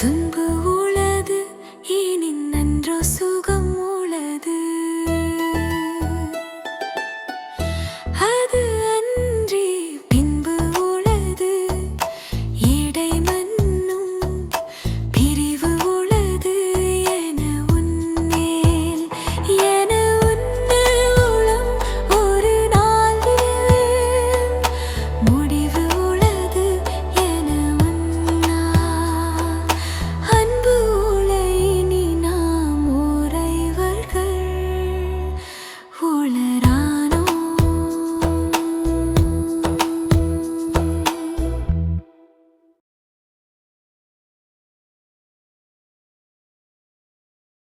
துன்பு உளது ஏனின் நன்றோ சுகம்